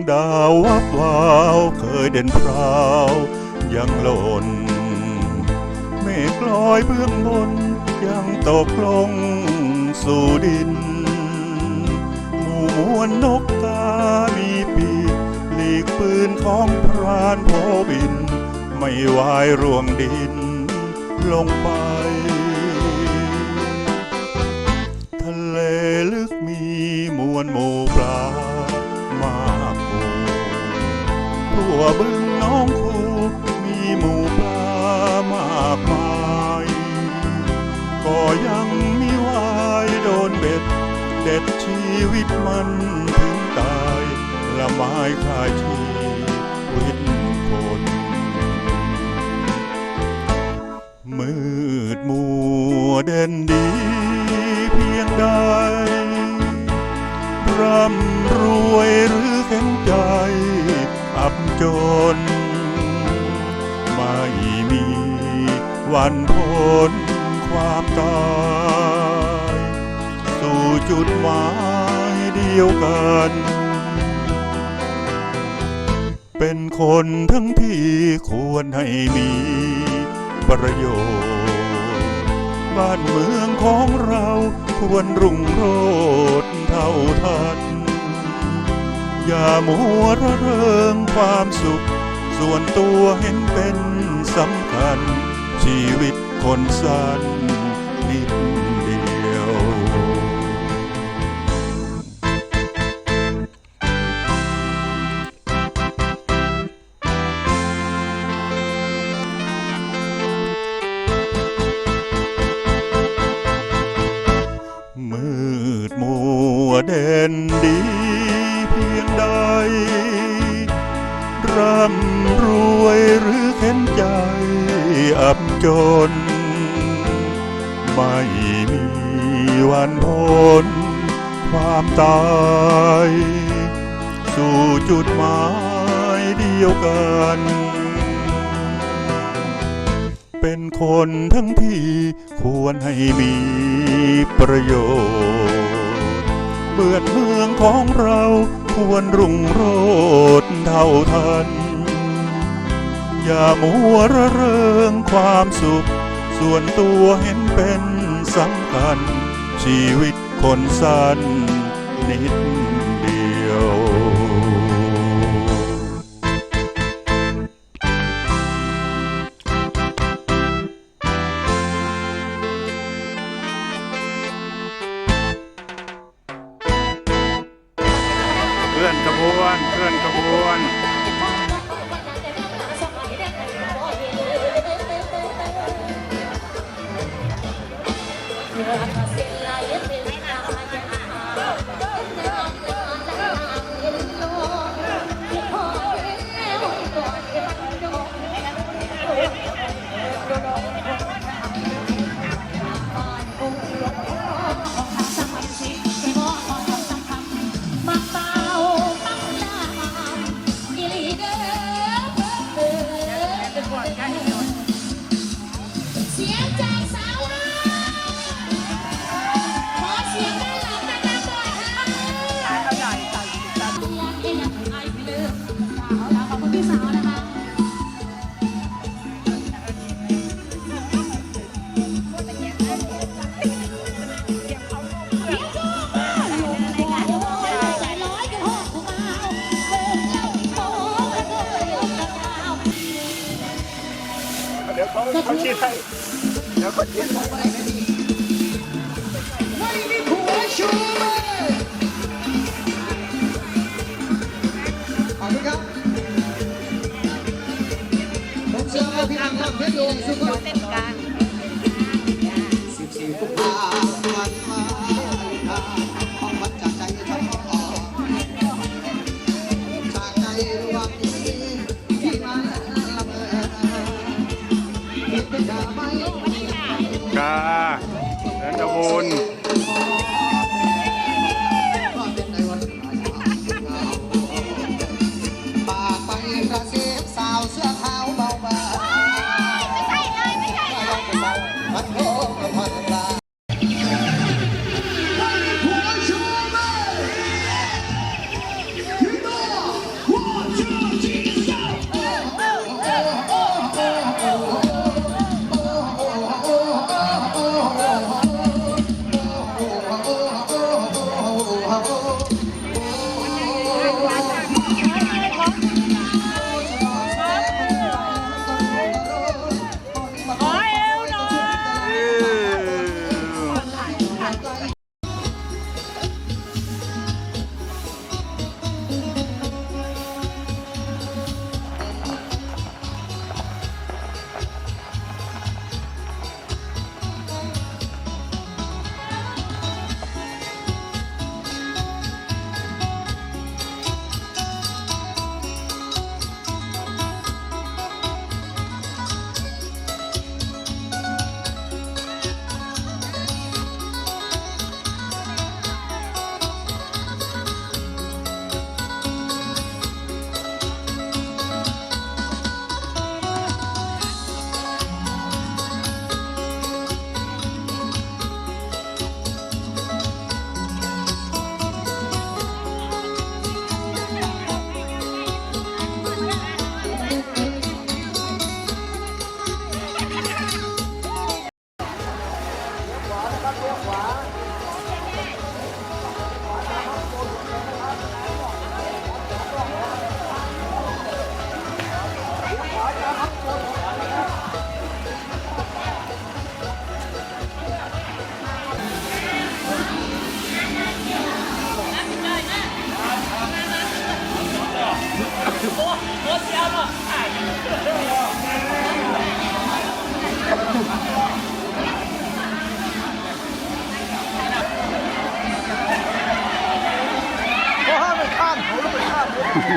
งดาววับวาวเคยเด่นพราวยังหล่นเมฆลอยเบื้องบน ยังตกลงสู่ดิน หมู่มวลนกกามีปีกหลีกปืนของพรานโพบิน ไม่วายร่วงดิน ลงไป ทะเลลึกมีมวลหมู่ บึงน้องคูมีหมู่ปลามากมาย ก็ยังมีวายโดนเบ็ด เด็ดชีวิตมันถึงตายละไม้คายชีวิตคนมืดมัวเด่นดีเพียงใดร่ำรวยร นความตาย สู่จุดหมายเดียวกัน เป็นคนทั้งที่ควรให้มีประโยชน์บ้านเมืองของเราควรรุ่งโรจน์เท่าทัน อย่ามัวระเริงความสุข ส่วนตัวเห็นเป็นสำคัญชีวิต คนสั้นนิดเดียว มืดมัวเด่นดีเพียงใด ร่ำรวยหรือเข็นใจอับจน ไม่มีวันพ้นความตาย สู่จุดหมายเดียวกัน เป็นคนทั้งที่ควรให้มีประโยชน์เบือนเมืองของเราควรรุ่งโรจน์เท่าทัน อย่ามัวระเริงความสุข ส่วนตัวเห็นเป็นสำคัญ ชีวิตคนสั้นนิดเดียวเคลื่อนขบวนเคลื่อนขบวน เขาชีดให้เดี๋ยวเขาชี้ให้ไม่มีผัวชูมือขอบคุณครับผมเชื่อว่าพี่น้องทำเพชรโยงสุขภาพสิบ เดิ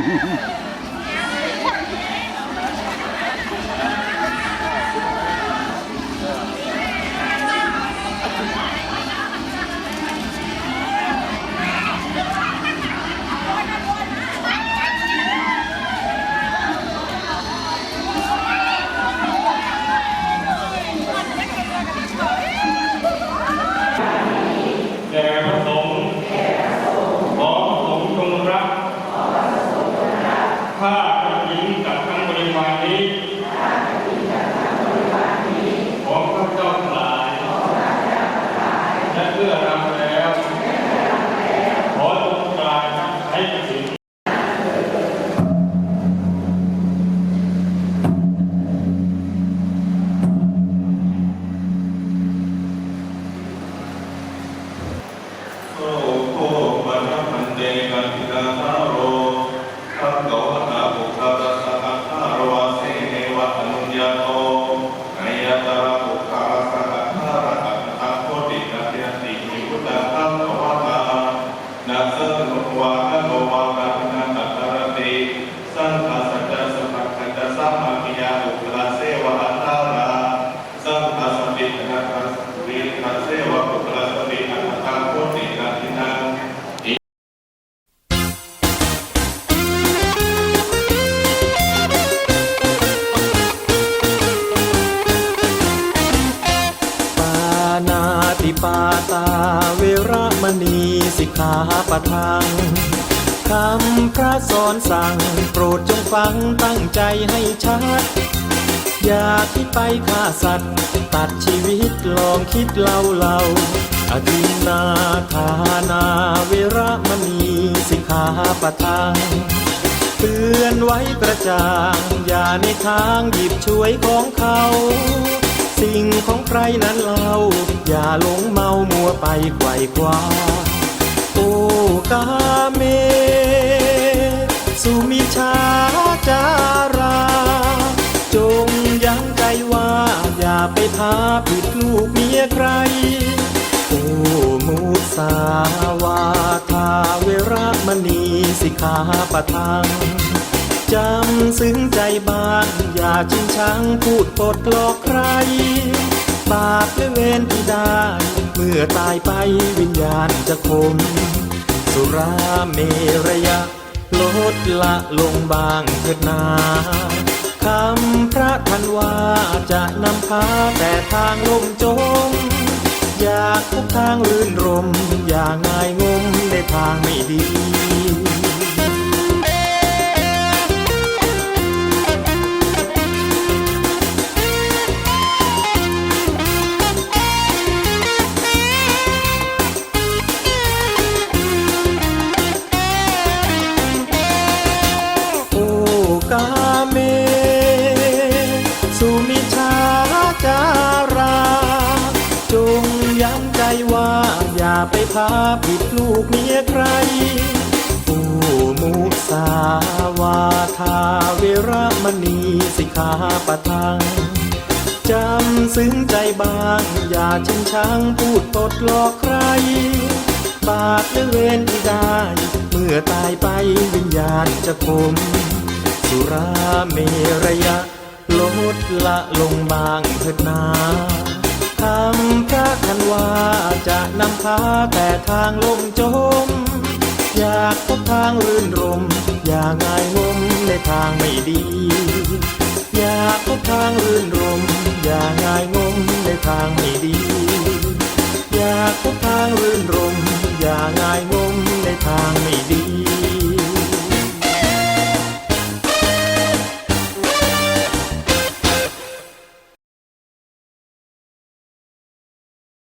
Ha, ha, ha, ha. พังคำพระสอนสั่ง โปรดจงฟังตั้งใจให้ชัด อย่าคิดไปฆ่าสัตว์ ตัดชีวิตลองคิดเล่าเล่าอธินนาทานาเวรมณีสิกขาปะทังเตือนไว้กระจ่างอย่าในทางหยิบช่วยของเขา สิ่งของใครนั้นเล่าอย่าหลงเมามัวไปไขว่คว้า กาเม สุมิชาจารา จงยั้งใจว่าอย่าไปพาผิดลูกเมียใครโอ้มุสาวาทาเวรมณีสิกขาปะทังจำซึ้งใจบ้างอย่าชิงชังพูดปดหลอกใคร บาปและเวรที่ได้ เมื่อตายไปวิญญาณจะคม สุราเมรยะ ลดละลงบางเถิดนาคำพระทันว่าจะนำพาแต่ทางลมจม อยากทุกทางรื่นรมอย่างง่ายง ไปพาผิดลูกเมียใครโอ้มุสาวาทาเวรมณีสิกขาปะทัง จำซึ้งใจบาง อย่าชิงชังพูดปดหลอกใคร บาปและเวรที่ได้ เมื่อตายไปวิญญาณจะคม สุราเมรยะลดละลงบางเถิดนา คำพระกันว่าจะนำพาแต่ทางลมจม อยากพบทางรื่นรม อย่างง่ายงมในทางไม่ดี อยากพบทางรื่นรม อย่าง่ายงมในทางไม่ดี